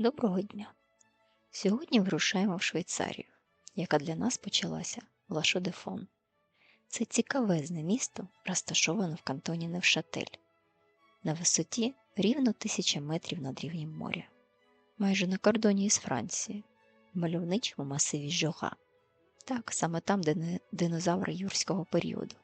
Доброго дня! Сьогодні вирушаємо в Швейцарію, яка для нас почалася в Лашо-де-Фон. Це цікавезне місто, розташоване в кантоні Невшатель, на висоті рівно тисяча метрів над рівнем моря, майже на кордоні із Францією, в мальовничому масиві Жога, так саме там, де динозаври юрського періоду.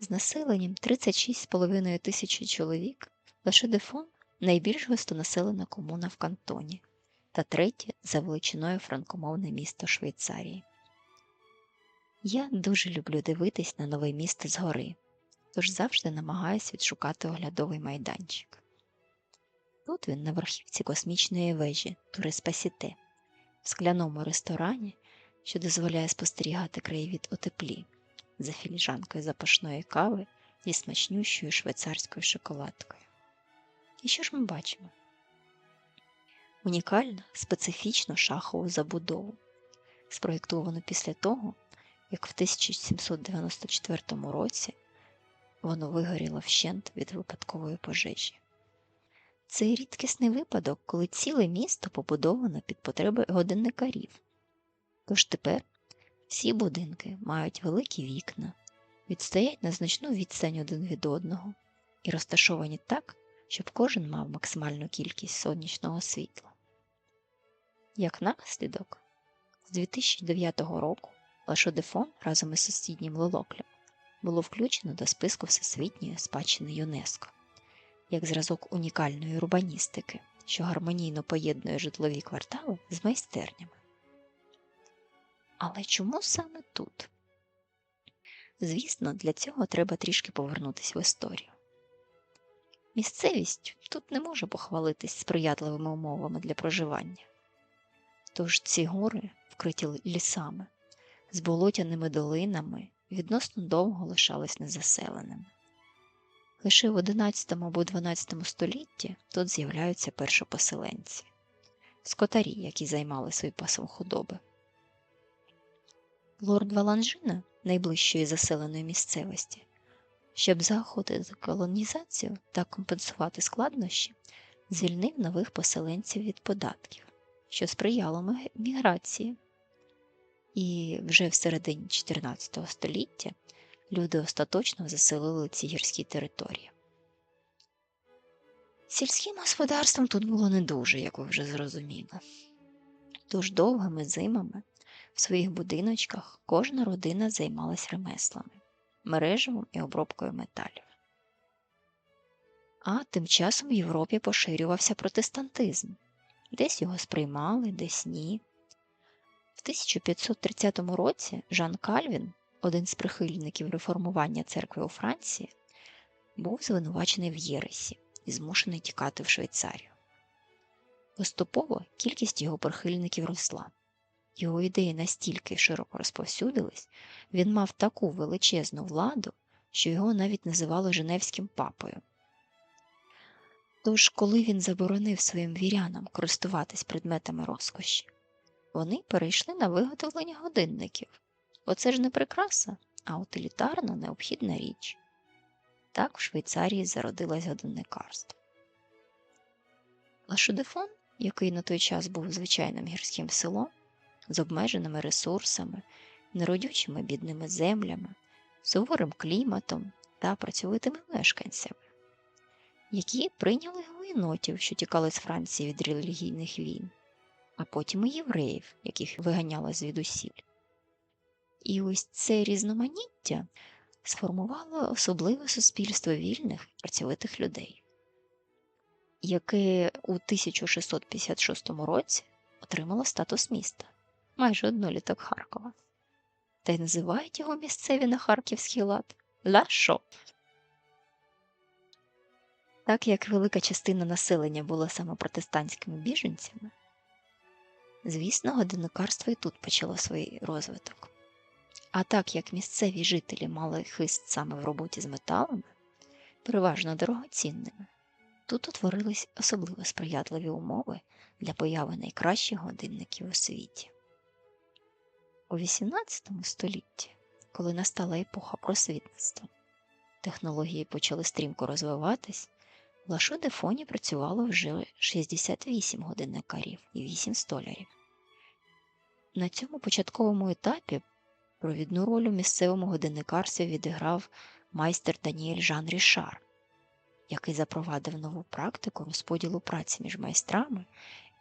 З населенням 36,5 тисячі чоловік Лашо-де-Фон найбільш густонаселена комуна в кантоні та третє за величиною франкомовне місто Швейцарії. Я дуже люблю дивитись на нове місто згори, тож завжди намагаюсь відшукати оглядовий майданчик. Тут він на верхівці космічної вежі Туриспасіте, в скляному ресторані, що дозволяє спостерігати краєвід у теплі, за філіжанкою запашної кави зі смачнющою швейцарською шоколадкою. І що ж ми бачимо? Унікальну специфічну шахову забудову, спроєктовану після того, як в 1794 році воно вигоріло вщент від випадкової пожежі. Це рідкісний випадок, коли ціле місто побудовано під потреби годинникарів. Тож тепер всі будинки мають великі вікна, відстоять на значну відстань один від одного і розташовані так, щоб кожен мав максимальну кількість сонячного світла. Як наслідок, з 2009 року Лашодефон разом із сусіднім Лолоклем було включено до списку Всесвітньої спадщини ЮНЕСКО як зразок унікальної урбаністики, що гармонійно поєднує житлові квартали з майстернями. Але чому саме тут? Звісно, для цього треба трішки повернутися в історію. Місцевість тут не може похвалитись сприятливими умовами для проживання. Тож ці гори, вкриті лісами, з болотяними долинами, відносно довго лишались незаселеними. Лише в 11 або 12 столітті тут з'являються першопоселенці скотарі, які займали свій пасом худоби. Лорд Валанжина, найближчої заселеної місцевості, щоб заохотити колонізацію та компенсувати складнощі, звільнив нових поселенців від податків, що сприяло міграції. І вже в середині 14 століття люди остаточно заселили ці гірські території. Сільським господарством тут було не дуже, як ви вже зрозуміли. Тож довгими зимами в своїх будиночках кожна родина займалась ремеслами, мережевом і обробкою металів. А тим часом в Європі поширювався протестантизм, десь його сприймали, десь ні. В 1530 році Жан Кальвін, один з прихильників реформування церкви у Франції, був звинувачений в Єресі і змушений тікати в Швейцарію. Поступово кількість його прихильників росла. Його ідеї настільки широко розповсюдились, він мав таку величезну владу, що його навіть називали Женевським папою. Тож, коли він заборонив своїм вірянам користуватись предметами розкоші, вони перейшли на виготовлення годинників. Оце ж не прикраса, а утилітарна необхідна річ. Так в Швейцарії зародилось годинникарство. Лашудефон, який на той час був звичайним гірським селом, з обмеженими ресурсами, неродючими бідними землями, суворим кліматом та працьовитими мешканцями, які прийняли гуєнотів, що тікали з Франції від релігійних війн, а потім і євреїв, яких виганяли звідусіль. І ось це різноманіття сформувало особливе суспільство вільних працьовитих людей, яке у 1656 році отримало статус міста майже одноліток Харкова. Та й називають його місцеві на харківський лад Лашо. Так як велика частина населення була саме протестантськими біженцями, звісно, годинникарство і тут почало свій розвиток. А так як місцеві жителі мали хист саме в роботі з металами, переважно дорогоцінними, тут утворились особливо сприятливі умови для появи найкращих годинників у світі. У XVIII столітті, коли настала епоха просвітництва, технології почали стрімко розвиватись, В Лашо-де-Фоні працювало вже 68 годинникарів і 8 столярів. На цьому початковому етапі провідну роль у місцевому годинникарстві відіграв майстер Даніель Жан Рішар, який запровадив нову практику розподілу праці між майстрами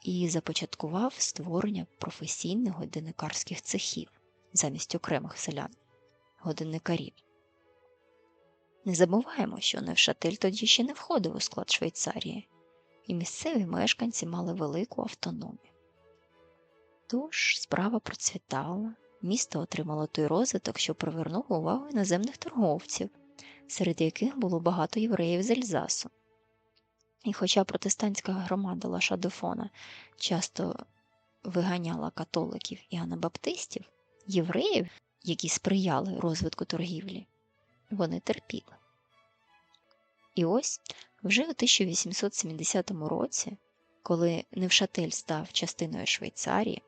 і започаткував створення професійних годинникарських цехів замість окремих селян годинникарів. Не забуваємо, що Невшатель тоді ще не входив у склад Швейцарії, і місцеві мешканці мали велику автономію. Тож справа процвітала, місто отримало той розвиток, що привернув увагу іноземних торговців, серед яких було багато євреїв з Ельзасу. І хоча протестантська громада Лашадофона часто виганяла католиків і анабаптистів, євреїв, які сприяли розвитку торгівлі, вони терпіли. І ось вже у 1870 році, коли Невшатель став частиною Швейцарії,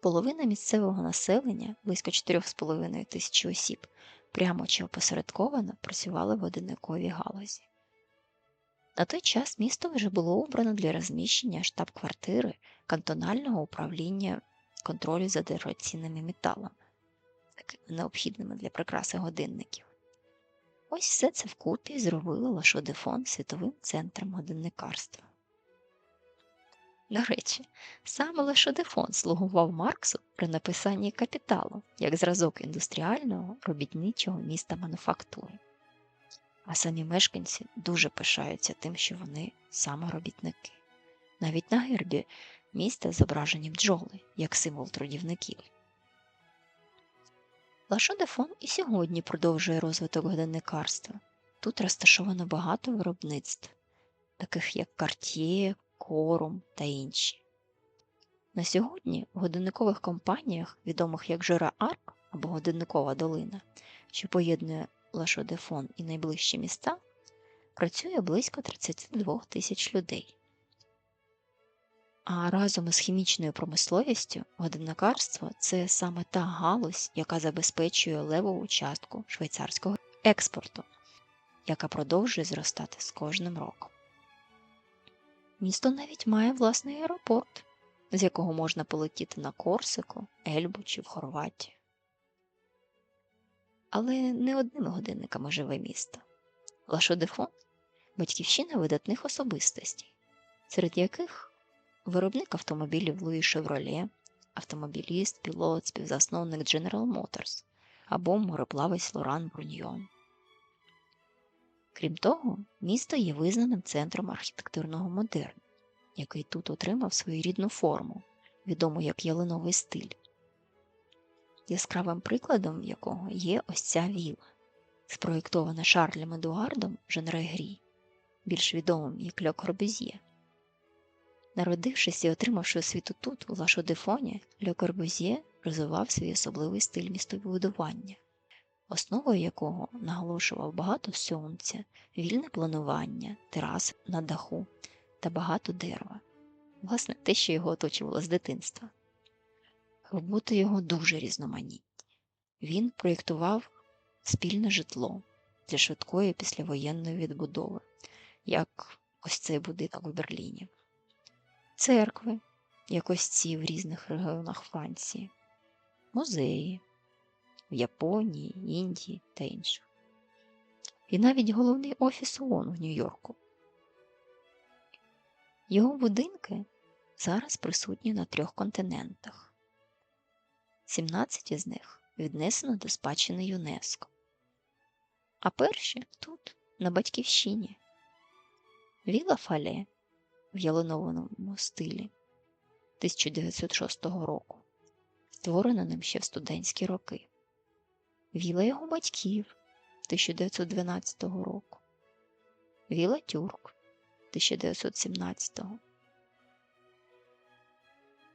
половина місцевого населення, близько 4,5 тисячі осіб, прямо чи опосередковано працювали в годинниковій галузі. На той час місто вже було обрано для розміщення штаб-квартири кантонального управління контролю за дорогоцінними металами, такими необхідними для прикраси годинників. Ось все це вкупі зробило Лашодефон світовим центром годинникарства. До речі, саме Лашодефон слугував Марксу при написанні капіталу як зразок індустріального робітничого міста мануфактури. А самі мешканці дуже пишаються тим, що вони саме робітники. Навіть на гербі міста зображені бджоли як символ трудівників. Лашодефон і сьогодні продовжує розвиток годинникарства. Тут розташовано багато виробництв, таких як Cartier, Корум та інші. На сьогодні в годинникових компаніях, відомих як Жора Арк або Годинникова долина, що поєднує Лашодефон і найближчі міста, працює близько 32 тисяч людей. А разом із хімічною промисловістю годинникарство це саме та галузь, яка забезпечує левову частку швейцарського експорту, яка продовжує зростати з кожним роком. Місто навіть має власний аеропорт, з якого можна полетіти на Корсику, Ельбу чи в Хорватію. Але не одними годинниками живе місто. Лашодефон батьківщина видатних особистостей, серед яких виробник автомобілів Луї Шевроле, автомобіліст, пілот, співзасновник General Motors або мореплавець Лоран Бруньйон. Крім того, місто є визнаним центром архітектурного модерну, який тут отримав свою рідну форму, відому як ялиновий стиль, яскравим прикладом якого є ось ця віла, спроєктована Шарлем Едуардом Женрегрі, більш відомим як Льо Корбюзьє. Народившись і отримавши освіту тут, у Лашодефоні, Ле Корбузьє розвивав свій особливий стиль містобудування, основою якого наголошував багато сонця, вільне планування, терас на даху та багато дерева, власне, те, що його оточувало з дитинства. Роботи його дуже різноманітні. Він проєктував спільне житло для швидкої післявоєнної відбудови, як ось цей будинок у Берліні церкви, як ось ці в різних регіонах Франції, музеї в Японії, Індії та інших. І навіть головний офіс ООН в Нью-Йорку. Його будинки зараз присутні на трьох континентах. 17 із них віднесено до спадщини ЮНЕСКО, а перші тут, на Батьківщині. Віла Фале в ялинованому стилі 1906 року, створена ним ще в студентські роки, Віла його батьків 1912 року, Віла Тюрк 1917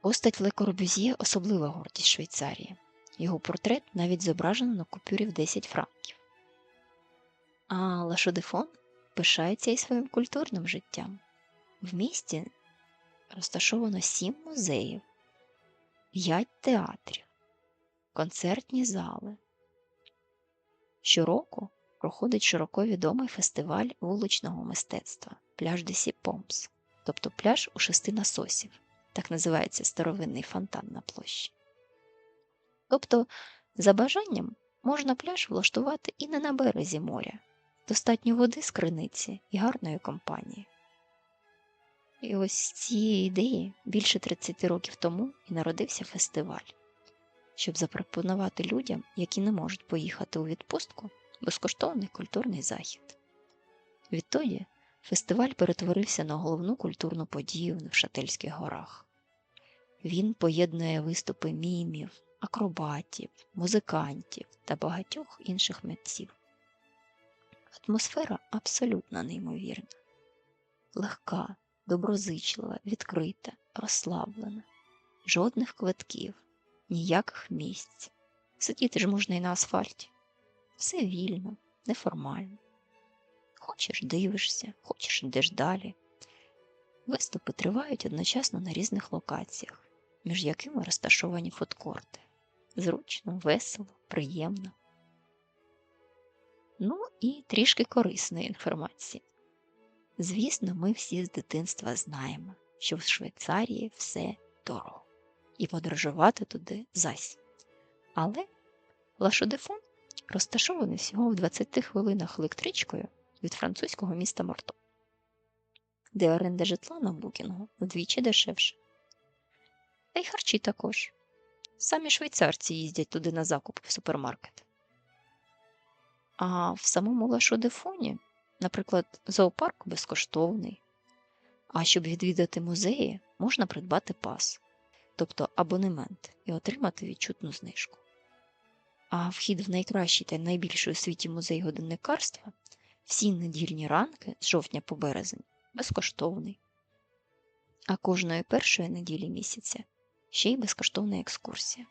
Постать Ле Корбюзьє – особлива гордість Швейцарії. Його портрет навіть зображено на купюрі в 10 франків. А Лашодефон пишається і своїм культурним життям. В місті розташовано сім музеїв, п'ять театрів, концертні зали. Щороку проходить широко відомий фестиваль вуличного мистецтва пляж Десі Помс, тобто пляж у шести насосів, так називається старовинний фонтан на площі. Тобто, за бажанням можна пляж влаштувати і не на березі моря, достатньо води з криниці і гарної компанії. І ось з цієї ідеї більше 30 років тому і народився фестиваль, щоб запропонувати людям, які не можуть поїхати у відпустку, безкоштовний культурний захід. Відтоді фестиваль перетворився на головну культурну подію в Невшательських горах. Він поєднує виступи мімів, акробатів, музикантів та багатьох інших митців. Атмосфера абсолютно неймовірна, легка, доброзичлива, відкрита, розслаблена, жодних квитків, ніяких місць. Сидіти ж можна і на асфальті. Все вільно, неформально. Хочеш дивишся, хочеш йдеш далі. Виступи тривають одночасно на різних локаціях, між якими розташовані фудкорти. Зручно, весело, приємно. Ну і трішки корисної інформації. Звісно, ми всі з дитинства знаємо, що в Швейцарії все дорого, і подорожувати туди зась. Але Лашодефон розташований всього в 20 хвилинах електричкою від французького міста Марто, де оренда житла на букінгу вдвічі дешевше. Та й харчі також. Самі швейцарці їздять туди на закуп в супермаркет. А в самому Лашодефоні, наприклад, зоопарк безкоштовний. А щоб відвідати музеї, можна придбати пас, тобто абонемент, і отримати відчутну знижку. А вхід в найкращий та найбільший у світі музей годинникарства всі недільні ранки з жовтня по березень безкоштовний. А кожної першої неділі місяця ще й безкоштовна екскурсія.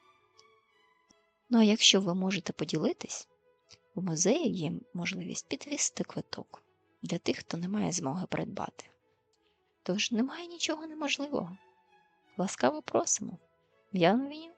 Ну а якщо ви можете поділитись, у музеї є можливість підвісти квиток для тих, хто не має змоги придбати. Тож немає нічого неможливого. Ласкаво просимо Янові